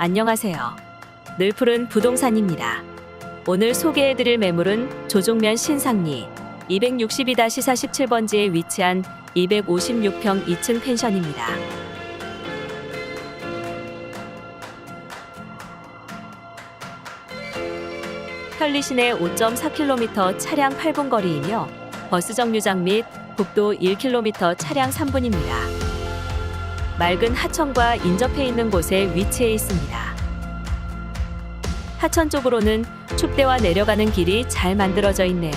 안녕하세요. 늘푸른 부동산입니다. 오늘 소개해드릴 매물은 조종면 신상리 262-47번지에 위치한 256평 2층 펜션입니다. 편리 시내 5.4km 차량 8분 거리이며 버스 정류장 및 국도 1km 차량 3분입니다. 맑은 하천과 인접해 있는 곳에 위치해 있습니다. 하천 쪽으로는 축대와 내려가는 길이 잘 만들어져 있네요.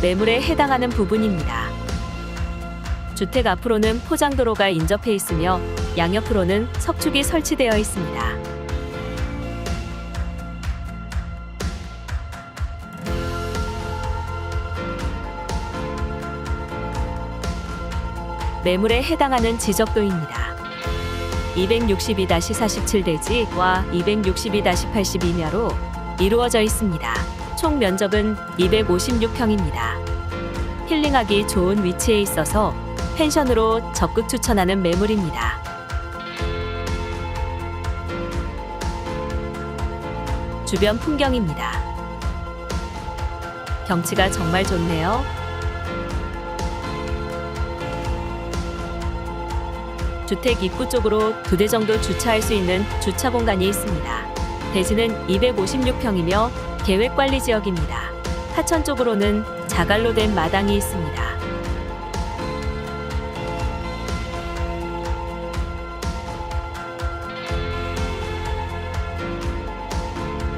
매물에 해당하는 부분입니다. 주택 앞으로는 포장도로가 인접해 있으며 양옆으로는 석축이 설치되어 있습니다. 매물에 해당하는 지적도입니다. 262-47대지와 262-82미로 이루어져 있습니다. 총 면적은 256평입니다. 힐링하기 좋은 위치에 있어서 펜션으로 적극 추천하는 매물입니다. 주변 풍경입니다. 경치가 정말 좋네요. 주택 입구 쪽으로 두 대 정도 주차할 수 있는 주차 공간이 있습니다. 대지는 256평이며 계획 관리 지역입니다. 하천 쪽으로는 자갈로 된 마당이 있습니다.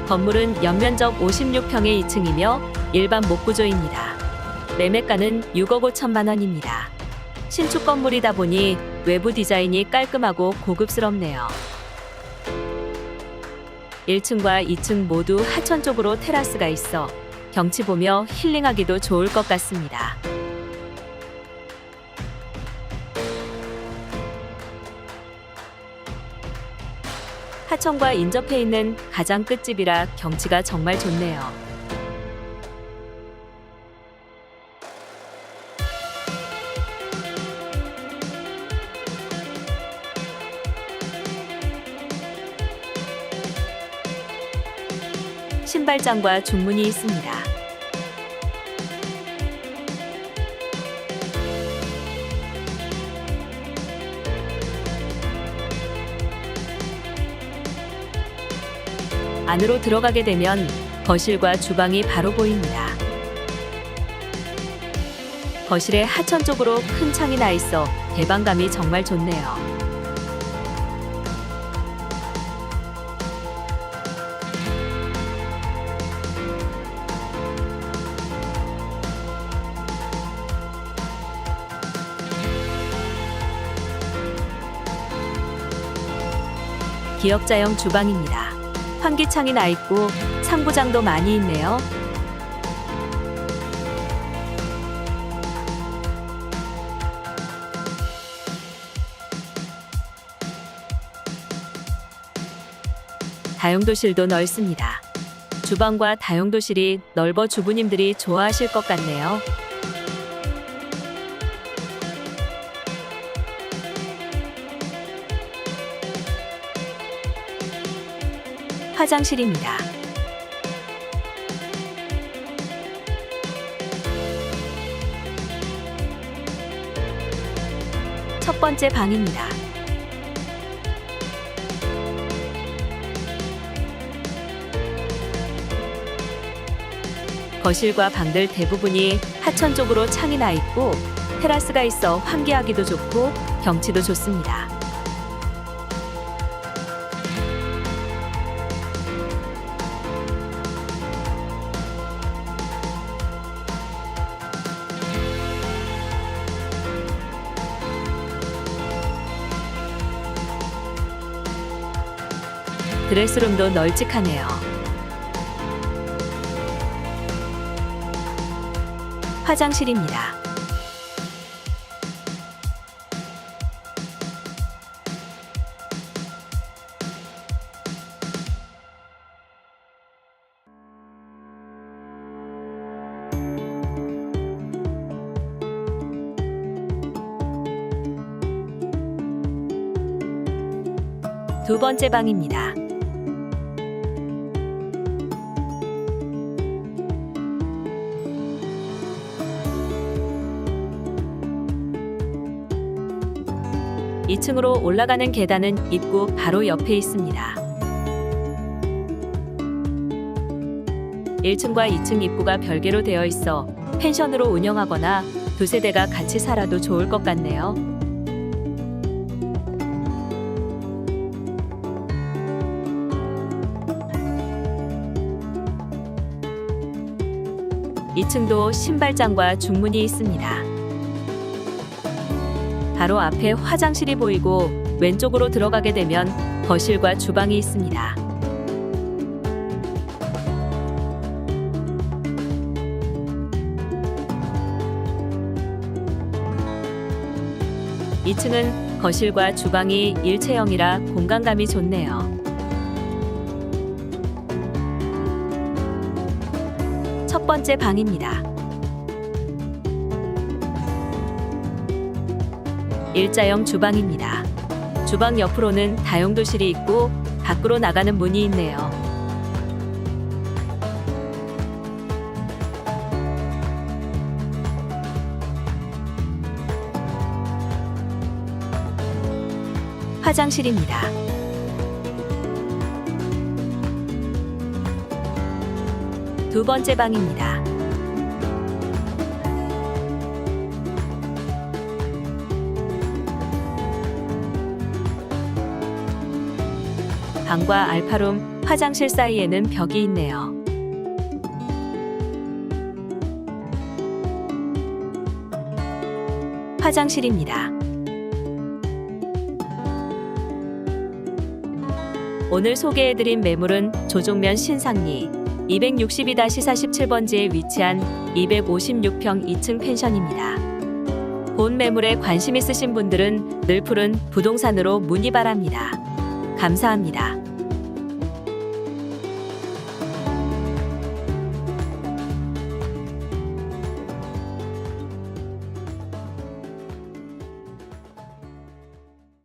건물은 연면적 56평의 2층이며 일반 목구조입니다. 매매가는 6억 5천만 원입니다. 신축 건물이다 보니 외부 디자인이 깔끔하고 고급스럽네요. 1층과 2층 모두 하천 쪽으로 테라스가 있어 경치 보며 힐링하기도 좋을 것 같습니다. 하천과 인접해 있는 가장 끝집이라 경치가 정말 좋네요. 신발장과 중문이 있습니다. 안으로 들어가게 되면 거실과 주방이 바로 보입니다. 거실에 하천 쪽으로 큰 창이 나 있어 개방감이 정말 좋네요. 기역자형 주방입니다. 환기창이 나 있고 상부장도 많이 있네요. 다용도실도 넓습니다. 주방과 다용도실이 넓어 주부님들이 좋아하실 것 같네요. 화장실입니다. 첫 번째 방입니다. 거실과 방들 대부분이 하천 쪽으로 창이 나 있고 테라스가 있어 환기하기도 좋고 경치도 좋습니다. 드레스룸도 널찍하네요. 화장실입니다. 두 번째 방입니다. 이층으로 올라가는 계단은 입구 바로 옆에 있습니다. 1층과 2층 입구가 별개로 되어 있어 펜션으로 운영하거나 두 세대가 같이 살아도 좋을 것 같네요. 이층도 신발장과 중문이 있습니다. 바로 앞에 화장실이 보이고 왼쪽으로 들어가게 되면 거실과 주방이 있습니다. 2층은 거실과 주방이 일체형이라 공간감이 좋네요. 첫 번째 방입니다. 일자형 주방입니다. 주방 옆으로는 다용도실이 있고 밖으로 나가는 문이 있네요. 화장실입니다. 두 번째 방입니다. 방과 알파룸, 화장실 사이에는 벽이 있네요. 화장실입니다. 오늘 소개해드린 매물은 조종면 신상리 262-47번지에 위치한 256평 2층 펜션입니다. 본 매물에 관심 있으신 분들은 늘 푸른 부동산으로 문의 바랍니다. 감사합니다.